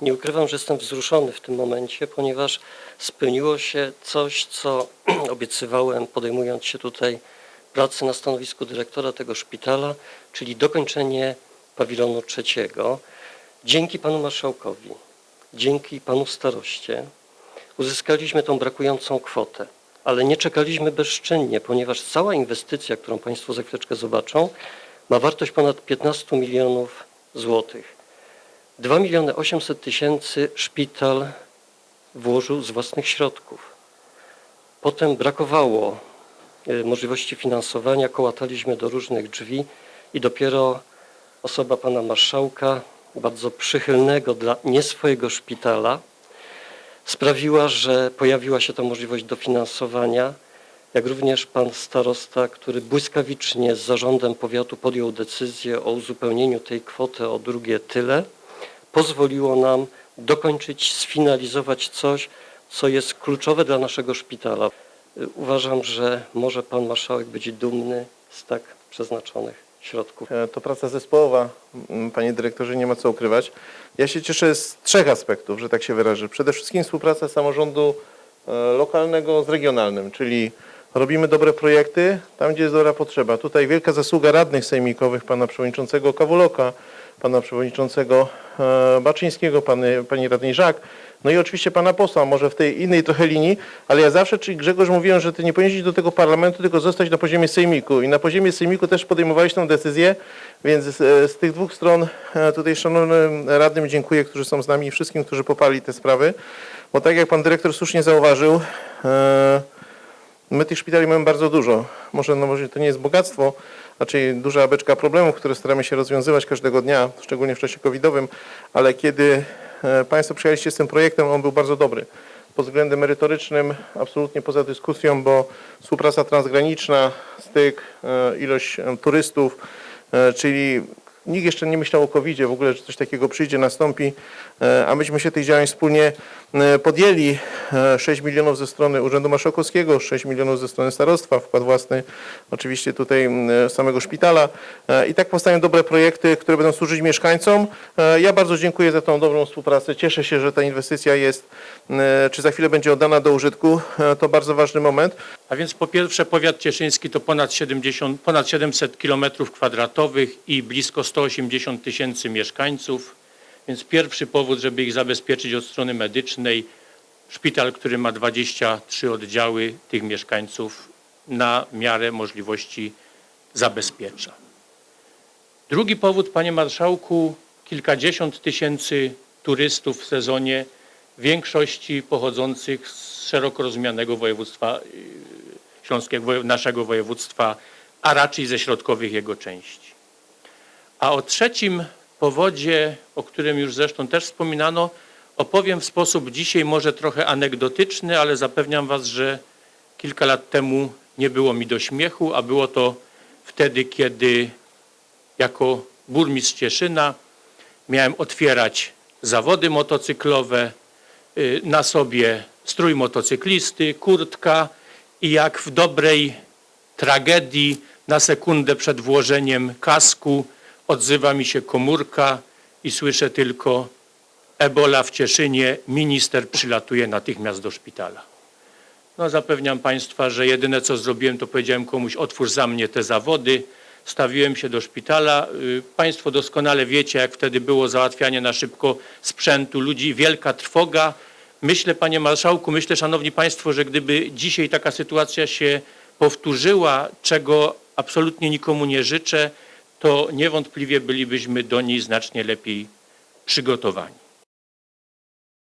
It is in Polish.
nie ukrywam, że jestem wzruszony w tym momencie, ponieważ spełniło się coś, co obiecywałem, podejmując się tutaj pracy na stanowisku dyrektora tego szpitala, czyli dokończenie pawilonu trzeciego. Dzięki panu marszałkowi, dzięki panu staroście uzyskaliśmy tą brakującą kwotę, ale nie czekaliśmy bezczynnie, ponieważ cała inwestycja, którą państwo za chwileczkę zobaczą, ma wartość ponad 15 milionów złotych. 2 miliony 800 tysięcy szpital włożył z własnych środków. Potem brakowało e, możliwości finansowania, kołataliśmy do różnych drzwi i dopiero osoba pana marszałka, bardzo przychylnego dla nie swojego szpitala, sprawiła, że pojawiła się ta możliwość dofinansowania, jak również pan starosta, który błyskawicznie z zarządem powiatu podjął decyzję o uzupełnieniu tej kwoty o drugie tyle, pozwoliło nam dokończyć, sfinalizować coś, co jest kluczowe dla naszego szpitala. Uważam, że może pan marszałek być dumny z tak przeznaczonych środków. E, To praca zespołowa, panie dyrektorze, nie ma co ukrywać. Ja się cieszę z trzech aspektów, że tak się wyrażę. Przede wszystkim współpraca samorządu e, lokalnego z regionalnym, czyli robimy dobre projekty tam, gdzie jest dobra potrzeba. Tutaj wielka zasługa radnych sejmikowych, pana przewodniczącego Kawuloka, pana przewodniczącego e, Baczyńskiego, pany, pani radnej Żak, no i oczywiście pana posła, może w tej innej trochę linii, ale ja zawsze, czyli Grzegorz mówiłem, że ty nie powinieneś do tego parlamentu, tylko zostać na poziomie sejmiku. I na poziomie sejmiku też podejmowałeś tę decyzję, więc z, z tych dwóch stron e, tutaj szanownym radnym dziękuję, którzy są z nami i wszystkim, którzy popali te sprawy, bo tak jak pan dyrektor słusznie zauważył, e, My tych szpitali mamy bardzo dużo. Może, no może to nie jest bogactwo, raczej duża beczka problemów, które staramy się rozwiązywać każdego dnia, szczególnie w czasie covidowym, ale kiedy e, Państwo przyjechaliście z tym projektem, on był bardzo dobry. Pod względem merytorycznym, absolutnie poza dyskusją, bo współpraca transgraniczna, styk, e, ilość e, turystów, czyli nikt jeszcze nie myślał o covid w ogóle, że coś takiego przyjdzie, nastąpi, a myśmy się tych działań wspólnie podjęli. E, 6 milionów ze strony Urzędu Marszałkowskiego, 6 milionów ze strony starostwa, wkład własny oczywiście tutaj m, samego szpitala E, i tak powstają dobre projekty, które będą służyć mieszkańcom. E, Ja bardzo dziękuję za tą dobrą współpracę. Cieszę się, że ta inwestycja jest, e, czy za chwilę będzie oddana do użytku. E, To bardzo ważny moment. A więc po pierwsze powiat cieszyński to ponad 70, ponad 700 kilometrów kwadratowych i blisko 180 tysięcy mieszkańców. Więc pierwszy powód, żeby ich zabezpieczyć od strony medycznej, szpital, który ma 23 oddziały, tych mieszkańców na miarę możliwości zabezpiecza. Drugi powód, panie marszałku, kilkadziesiąt tysięcy turystów w sezonie, w większości pochodzących z szeroko rozumianego województwa y, śląskiego, naszego województwa, a raczej ze środkowych jego części. A o trzecim powodzie, o którym już zresztą też wspominano, opowiem w sposób dzisiaj może trochę anegdotyczny, ale zapewniam Was, że kilka lat temu nie było mi do śmiechu, a było to wtedy, kiedy jako burmistrz Cieszyna miałem otwierać zawody motocyklowe, y, na sobie strój motocyklisty, kurtka i jak w dobrej tragedii na sekundę przed włożeniem kasku odzywa mi się komórka i słyszę tylko Ebola w Cieszynie, minister przylatuje natychmiast do szpitala. No zapewniam Państwa, że jedyne co zrobiłem, to powiedziałem komuś otwórz za mnie te zawody. Stawiłem się do szpitala. Y, Państwo doskonale wiecie, jak wtedy było załatwianie na szybko sprzętu ludzi, wielka trwoga. Myślę, Panie Marszałku, myślę, Szanowni Państwo, że gdyby dzisiaj taka sytuacja się powtórzyła, czego absolutnie nikomu nie życzę, to niewątpliwie bylibyśmy do niej znacznie lepiej przygotowani.